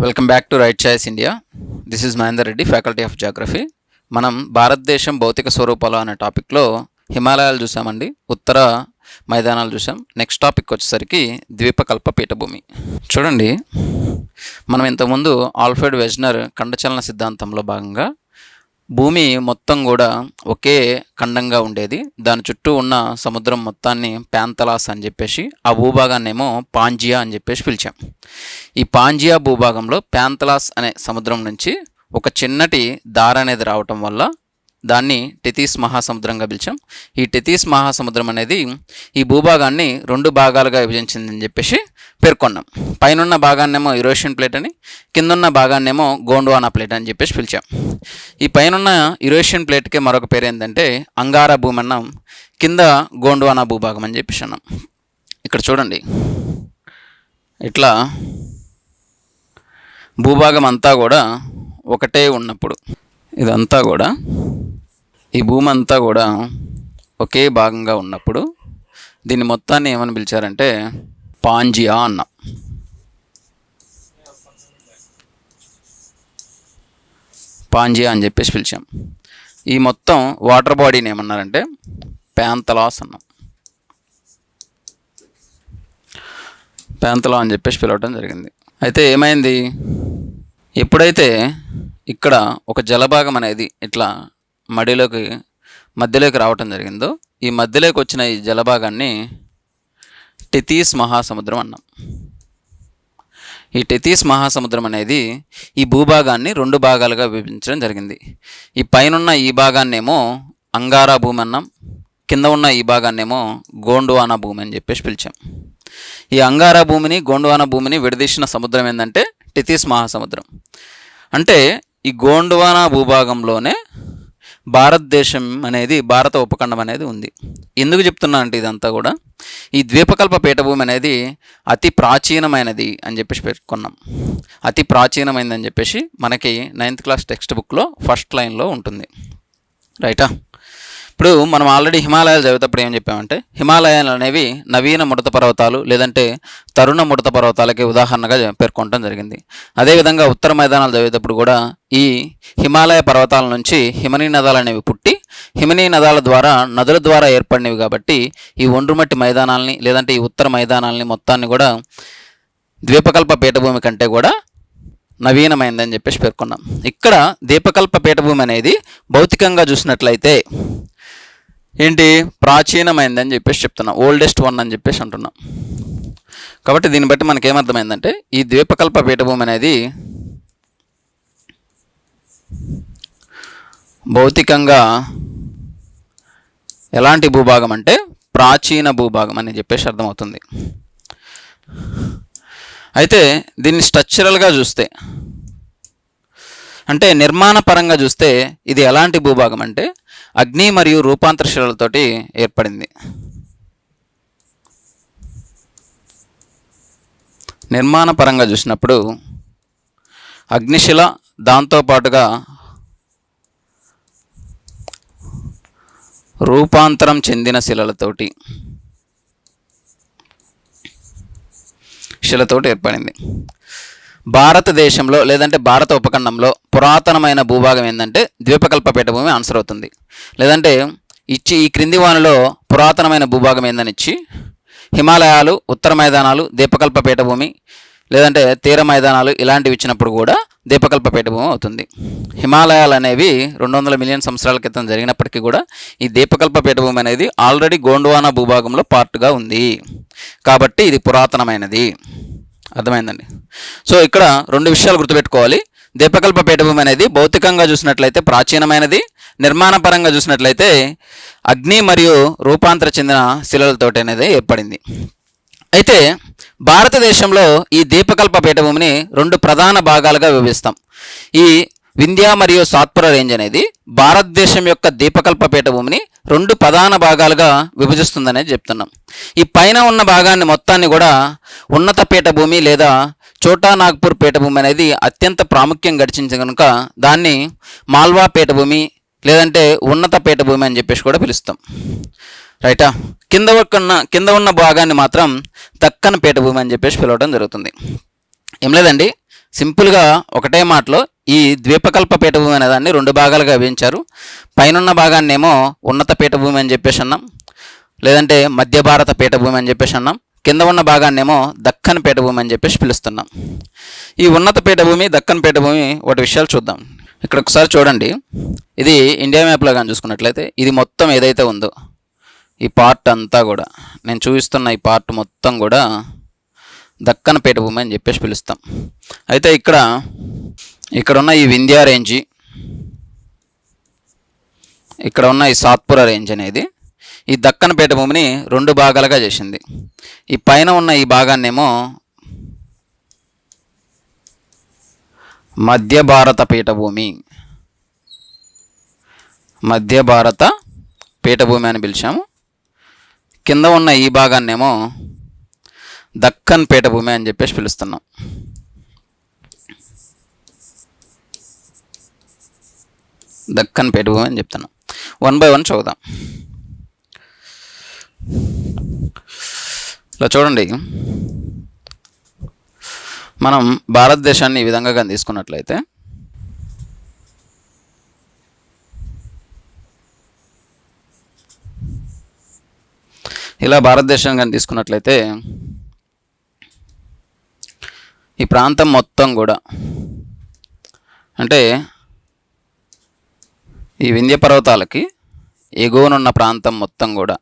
Welcome back to right choice India this is Mahender Reddy faculty of geography మనం భారతదేశం భౌతిక స్వరూపాలు అనే టాపిక్లో హిమాలయాలు చూసామండి. ఉత్తర మైదానాలు చూసాం. నెక్స్ట్ టాపిక్ వచ్చేసరికి ద్వీపకల్ప పీఠభూమి. చూడండి మనం ఇంతకుముందు ఆల్ఫ్రెడ్ వెజ్నర్ ఖండచలన సిద్ధాంతంలో భాగంగా భూమి మొత్తం కూడా ఒకే ఖండంగా ఉండేది. దాని చుట్టూ ఉన్న సముద్రం మొత్తాన్ని ప్యాంతలాస్ అని చెప్పేసి ఆ భూభాగాన్ని ఏమో పాంజియా అని చెప్పేసి పిలిచాం. ఈ పాంజియా భూభాగంలో ప్యాంతలాస్ అనే సముద్రం నుంచి ఒక చిన్నటి దార అనేది రావటం వల్ల దాన్ని టెతీస్ మహాసముద్రంగా పిలిచాం. ఈ టెతీస్ మహాసముద్రం అనేది ఈ భూభాగాన్ని రెండు భాగాలుగా విభజించిందని చెప్పేసి పేర్కొన్నాం. పైనున్న భాగాన్నేమో యురేషియన్ ప్లేట్ అని కిందున్న భాగాన్నేమో గోండ్వానా ప్లేట్ అని చెప్పేసి పిలిచాం. ఈ పైనున్న యురేషియన్ ప్లేట్కి మరొక పేరు ఏంటంటే అంగారా భూమి అన్నాం కింద గోండ్వానా భూభాగం అని చెప్పేసి అన్నాం. ఇక్కడ చూడండి. ఇట్లా భూభాగం అంతా కూడా ఒకటే ఉన్నప్పుడు ఇదంతా కూడా ఈ భూమి అంతా కూడా ఒకే భాగంగా ఉన్నప్పుడు దీన్ని మొత్తాన్ని ఏమని పిలిచారంటే పాంజియా అన్న. పాంజియా అని చెప్పేసి పిలిచాం. ఈ మొత్తం వాటర్ బాడీని ఏమన్నారంటే ప్యాంతలాస్ అన్నాం. ప్యాంతలా అని చెప్పేసి పిలవటం జరిగింది. అయితే ఏమైంది? ఎప్పుడైతే ఇక్కడ ఒక జలభాగం అనేది ఇట్లా మడిలోకి మధ్యలోకి రావటం జరిగిందో ఈ మధ్యలోకి వచ్చిన ఈ జలభాగాన్ని టెతీస్ మహాసముద్రం అన్నాం. ఈ టెతీస్ మహాసముద్రం అనేది ఈ భూభాగాన్ని రెండు భాగాలుగా విభజించడం జరిగింది. ఈ పైనున్న ఈ భాగాన్నేమో అంగారా భూమి అన్నాం కింద ఉన్న ఈ భాగాన్నేమో గోండువానా భూమి అని చెప్పేసి పిలిచాం. ఈ అంగారా భూమిని గోండువానా భూమిని విడదీసిన సముద్రం ఏంటంటే టెతీస్ మహాసముద్రం. అంటే ఈ గోండువానా భూభాగంలోనే భారతదేశం అనేది భారత ఉపఖండం అనేది ఉంది. ఎందుకు చెప్తున్నా అంటే ఇదంతా కూడా ఈ ద్వీపకల్ప పీఠభూమి అనేది అతి ప్రాచీనమైనది అని చెప్పేసి పేర్కొన్నాం అతి ప్రాచీనమైనది చెప్పేసి మనకి నైన్త్ క్లాస్ టెక్స్ట్ బుక్లో ఫస్ట్ లైన్లో ఉంటుంది. రైటా? ఇప్పుడు మనం ఆల్రెడీ హిమాలయాలు చదివేటప్పుడు ఏం చెప్పామంటే హిమాలయాలు అనేవి నవీన ముడత పర్వతాలు లేదంటే తరుణ ముడత పర్వతాలకి ఉదాహరణగా పేర్కొనడం జరిగింది. అదేవిధంగా ఉత్తర మైదానాలు చదివేటప్పుడు కూడా ఈ హిమాలయ పర్వతాల నుంచి హిమనీ నదాలు అనేవి పుట్టి హిమనీ నదాల ద్వారా నదుల ద్వారా ఏర్పడినవి కాబట్టి ఈ ఒండ్రుమట్టి మైదానాల్ని లేదంటే ఈ ఉత్తర మైదానాల్ని మొత్తాన్ని కూడా ద్వీపకల్ప పీఠభూమి కంటే కూడా నవీనమైందని చెప్పేసి పేర్కొన్నాం. ఇక్కడ దీపకల్ప పీఠభూమి అనేది భౌతికంగా చూసినట్లయితే ఏంటి? ప్రాచీనమైందని చెప్పేసి చెప్తున్నాం. ఓల్డెస్ట్ వన్ అని చెప్పేసి అంటున్నాం. కాబట్టి దీన్ని బట్టి మనకి ఏమర్థమైందంటే ఈ ద్వీపకల్ప పీఠభూమి అనేది భౌతికంగా ఎలాంటి భూభాగం అంటే ప్రాచీన భూభాగం అని చెప్పేసి అర్థమవుతుంది. అయితే దీన్ని స్ట్రక్చరల్గా చూస్తే అంటే నిర్మాణ పరంగా చూస్తే ఇది ఎలాంటి భూభాగం అంటే అగ్ని మరియు రూపాంతర శిలలతోటి ఏర్పడింది. నిర్మాణ పరంగా చూసినప్పుడు అగ్నిశిల దాంతోపాటుగా రూపాంతరం చెందిన శిలలతోటి శిలతోటి ఏర్పడింది. భారతదేశంలో లేదంటే భారత ఉపఖండంలో పురాతనమైన భూభాగం ఏంటంటే ద్వీపకల్ప పీఠభూమి ఆన్సర్ అవుతుంది. లేదంటే ఇచ్చి ఈ క్రింది వానిలో పురాతనమైన భూభాగం ఏందని ఇచ్చి హిమాలయాలు ఉత్తర మైదానాలు దీపకల్ప పీఠభూమి లేదంటే తీర మైదానాలు ఇలాంటివి ఇచ్చినప్పుడు కూడా దీపకల్ప పీఠభూమి అవుతుంది. హిమాలయాలు అనేవి రెండు వందల మిలియన్ సంవత్సరాల క్రితం జరిగినప్పటికీ కూడా ఈ దీపకల్ప పీఠభూమి అనేది ఆల్రెడీ గోండ్వానా భూభాగంలో పార్ట్గా ఉంది. కాబట్టి ఇది పురాతనమైనది. అర్థమైందండి. సో ఇక్కడ రెండు విషయాలు గుర్తుపెట్టుకోవాలి. దీపకల్ప పీఠభూమి అనేది భౌతికంగా చూసినట్లయితే ప్రాచీనమైనది నిర్మాణపరంగా చూసినట్లయితే అగ్ని మరియు రూపాంతర చెందిన శిలలతోటి అనేది ఏర్పడింది. అయితే భారతదేశంలో ఈ దీపకల్ప పీఠభూమిని రెండు ప్రధాన భాగాలుగా విభజిస్తాం. ఈ వింధ్య మరియు సాత్పుర రేంజ్ అనేది భారతదేశం యొక్క దీపకల్ప పీఠభూమిని రెండు ప్రధాన భాగాలుగా విభజిస్తుందనేది చెప్తున్నాం. ఈ పైన ఉన్న భాగాన్ని మొత్తాన్ని కూడా ఉన్నత పీఠభూమి లేదా చోటా నాగ్పూర్ పీఠభూమి అనేది అత్యంత ప్రాముఖ్యం గడిచింది కనుక దాన్ని మాల్వా పీఠభూమి లేదంటే ఉన్నత పీఠభూమి అని చెప్పేసి కూడా పిలుస్తాం. రైటా? కింద ఉన్న కింద ఉన్న భాగాన్ని మాత్రం దక్కన పీఠభూమి అని చెప్పేసి పిలవడం జరుగుతుంది. ఏం లేదండి? సింపుల్గా ఒకటే మాటలో ఈ ద్వీపకల్ప పీఠభూమి అనే దాన్ని రెండు భాగాలుగా విభజించారు. పైనున్న భాగాన్నేమో ఉన్నత పీఠభూమి అని చెప్పేసి అన్నాం. లేదంటే మధ్య భారత పీఠభూమి అని చెప్పేసి అన్నాం. కింద ఉన్న భాగాన్నేమో దక్కన్ పీఠభూమి అని చెప్పేసి పిలుస్తున్నాం. ఈ ఉన్నత పీఠభూమి దక్కన్ పీఠభూమి వాటి విషయాలు చూద్దాం. ఇక్కడ ఒకసారి చూడండి. ఇది ఇండియా మ్యాప్లో కానీ చూసుకున్నట్లయితే ఇది మొత్తం ఏదైతే ఉందో ఈ పార్ట్ అంతా కూడా. నేను చూపిస్తున్న ఈ పార్ట్ మొత్తం కూడా దక్కన పీఠభూమి అని చెప్పేసి పిలుస్తాం. అయితే ఇక్కడ ఇక్కడ ఉన్న ఈ వింధ్యా రేంజి ఇక్కడ ఉన్న ఈ సాత్పుర రేంజ్ అనేది ఈ దక్కన పీఠభూమిని రెండు భాగాలుగా చేసింది. ఈ పైన ఉన్న ఈ భాగాన్నేమో మధ్య భారత పీఠభూమి మధ్య భారత పీఠభూమి అని పిలిచాము. కింద ఉన్న ఈ భాగాన్నేమో దక్కన్ పీఠభూమి అని చెప్పేసి పిలుస్తున్నాం. దక్కన్ పీఠభూమి అని చెప్తున్నాం. వన్ బై వన్ చూద్దాం ఇలా చూడండి. మనం భారతదేశాన్ని ఈ విధంగా కానీ తీసుకున్నట్లయితే ఇలా భారతదేశం కానీ తీసుకున్నట్లయితే ఈ ప్రాంతం మొత్తం కూడా. అంటే ఈ వింధ్య పర్వతాలకి ఎగువనున్న ప్రాంతం మొత్తం కూడా.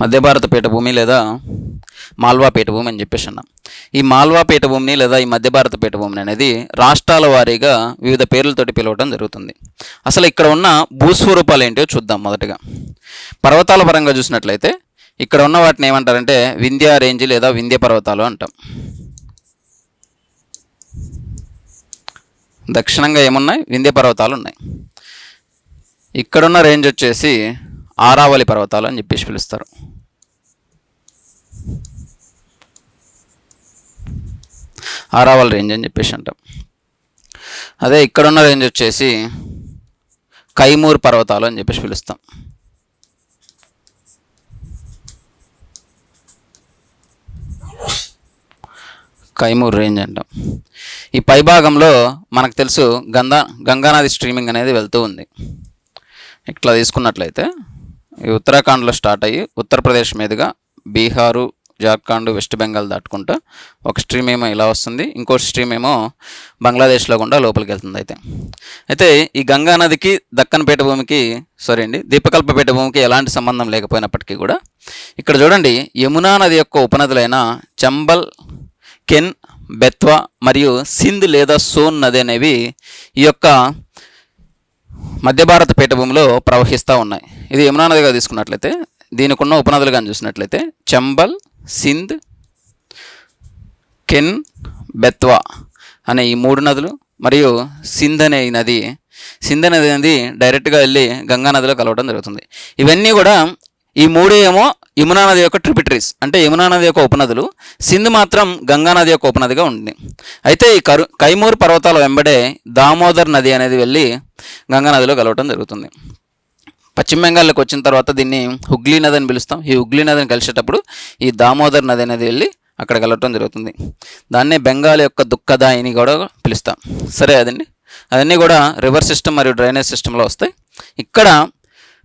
మధ్య భారత పీఠభూమి లేదా మాల్వా పీఠభూమి అని చెప్పేసి అన్నాం. ఈ మాల్వా పీఠభూమిని లేదా ఈ మధ్య భారత పీఠభూమిని అనేది రాష్ట్రాల వారీగా వివిధ పేర్లతోటి పిలవడం జరుగుతుంది. అసలు ఇక్కడ ఉన్న భూస్వరూపాలు ఏంటో చూద్దాం మొదటగా. పర్వతాల పరంగా చూసినట్లయితే ఇక్కడ ఉన్న వాటిని ఏమంటారంటే వింధ్య రేంజ్ లేదా వింధ్య పర్వతాలు అంటాం. దక్షిణంగా ఏమున్నాయి? వింధ్య పర్వతాలు ఉన్నాయి. ఇక్కడున్న రేంజ్ వచ్చేసి ఆరావళి పర్వతాలు అని చెప్పేసి పిలుస్తారు. ఆరావళి రేంజ్ అని చెప్పేసి అంటాం. అదే ఇక్కడున్న రేంజ్ వచ్చేసి కైమూర్ పర్వతాలు అని చెప్పేసి పిలుస్తాం. కైమూర్ రేంజ్ అంటాం. ఈ పైభాగంలో మనకు తెలుసు గంగా గంగానది స్ట్రీమింగ్ అనేది వెళ్తూ ఉంది. ఇట్లా తీసుకున్నట్లయితే ఈ ఉత్తరాఖండ్లో స్టార్ట్ అయ్యి ఉత్తరప్రదేశ్ మీదుగా బీహారు జార్ఖండ్ వెస్ట్ బెంగాల్ దాటుకుంటూ ఒక స్ట్రీమ్ ఏమో ఇలా వస్తుంది. ఇంకో స్ట్రీమ్ ఏమో బంగ్లాదేశ్లో గుండా లోపలికి వెళ్తుంది అయితే. అయితే ఈ గంగా నదికి దక్కన్ పీఠభూమికి సారీ అండి దీపకల్ప పీఠభూమికి ఎలాంటి సంబంధం లేకపోయినప్పటికీ కూడా ఇక్కడ చూడండి యమునా నది యొక్క ఉపనదులైన చంబల్ కెన్ బెత్వా మరియు సింధ్ లేదా సోన్ నది అనేవి ఈ యొక్క మధ్య భారత పీఠభూమిలో ప్రవహిస్తూ ఉన్నాయి. ఇది యమునా నదిగా తీసుకున్నట్లయితే దీనికి ఉన్న ఉపనదులు కానీ చూసినట్లయితే చంబల్ సింధ్ కెన్ బెత్వా అనే ఈ మూడు నదులు మరియు సింధ్ అనే ఈ నది. సింధ్ నది అనేది డైరెక్ట్గా వెళ్ళి గంగా నదిలో కలవడం జరుగుతుంది. ఇవన్నీ కూడా ఈ మూడు ఏమో యమునా నది యొక్క ట్రిబ్యూటరీస్ అంటే యమునా నది యొక్క ఉపనదులు సింధు మాత్రం గంగా నది యొక్క ఉపనదిగా ఉంది అయితే ఈ కరు కైమూర్ పర్వతాల వెంబడే దామోదర్ నది అనేది వెళ్ళి గంగా నదిలో కలవటం జరుగుతుంది. పశ్చిమ బెంగాల్లోకి వచ్చిన తర్వాత దీన్ని హుగ్లీ నది అని పిలుస్తాం. ఈ హుగ్లీ నదిని కలిసేటప్పుడు ఈ దామోదర్ నది అనేది వెళ్ళి అక్కడ కలవటం జరుగుతుంది. దాన్నే బెంగాల్ యొక్క దుఃఖదాయిని కూడా పిలుస్తాం. సరే అదండి. అవన్నీ కూడా రివర్ సిస్టమ్ మరియు డ్రైనేజ్ సిస్టంలో వస్తాయి. ఇక్కడ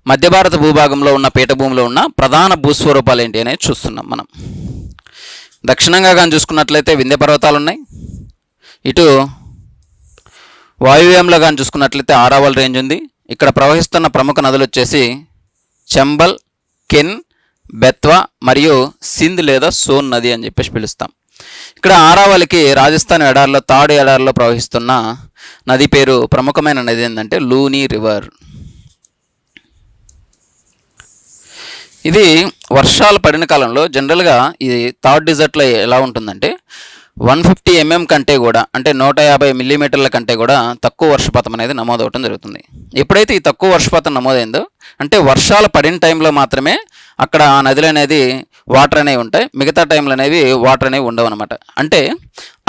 మధ్య భారత భూభాగంలో ఉన్న పీఠభూమిలో ఉన్న ప్రధాన భూస్వరూపాలు ఏంటి అనేది చూస్తున్నాం మనం. దక్షిణంగా కానీ చూసుకున్నట్లయితే వింధ్య పర్వతాలు ఉన్నాయి. ఇటు వాయువ్యంలో కానీ చూసుకున్నట్లయితే ఆరావల్ రేంజ్ ఉంది. ఇక్కడ ప్రవహిస్తున్న ప్రముఖ నదులు వచ్చేసి చంబల్ కెన్ బెత్వా మరియు సింధ్ లేదా సోన్ నది అని చెప్పేసి పిలుస్తాం. ఇక్కడ ఆరావలికి రాజస్థాన్ ఎడారిలో తాడు ఎడారిలో ప్రవహిస్తున్న నది పేరు ప్రముఖమైన నది ఏంటంటే లూని రివర్. ఇది వర్షాలు పడిన కాలంలో జనరల్గా ఇది థర్డ్ డిజర్ట్లో ఎలా ఉంటుందంటే వన్ ఫిఫ్టీ ఎంఎం కంటే కూడా అంటే నూట యాభై మిల్లీమీటర్ల కంటే కూడా తక్కువ వర్షపాతం అనేది నమోదవటం జరుగుతుంది. ఎప్పుడైతే ఈ తక్కువ వర్షపాతం నమోదైందో అంటే వర్షాలు పడిన టైంలో మాత్రమే అక్కడ ఆ నదులు అనేది వాటర్ అనేవి ఉంటాయి. మిగతా టైంలో అనేవి వాటర్ అనేవి ఉండవు అనమాట అంటే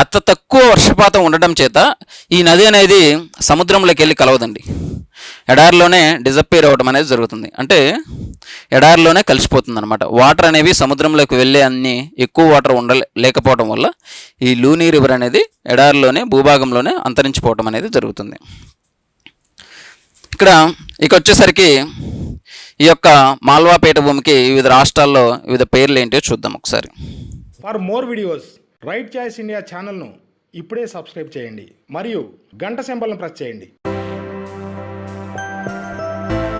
అంత తక్కువ వర్షపాతం ఉండడం చేత ఈ నది అనేది సముద్రంలోకి వెళ్ళి కలవదండి. ఎడారిలోనే డిజప్పేర్ అవ్వడం అనేది జరుగుతుంది. అంటే ఎడారిలోనే కలిసిపోతుంది అనమాట వాటర్ అనేవి సముద్రంలోకి వెళ్ళే అన్ని ఎక్కువ వాటర్ ఉండ లేకపోవడం వల్ల ఈ లూనీ రివర్ అనేది ఎడారిలోనే భూభాగంలోనే అంతరించిపోవడం అనేది జరుగుతుంది. ఇక్కడ ఇక వచ్చేసరికి ఈ యొక్క మాల్వాపేట భూమికి వివిధ రాష్ట్రాల్లో వివిధ పేర్లు ఏంటో చూద్దాం ఒకసారి. For more videos right choice India ఛానల్ను ఇప్పుడే సబ్స్క్రైబ్ చేయండి. మరియు గంట సింబల్ను ప్రెస్ చేయండి.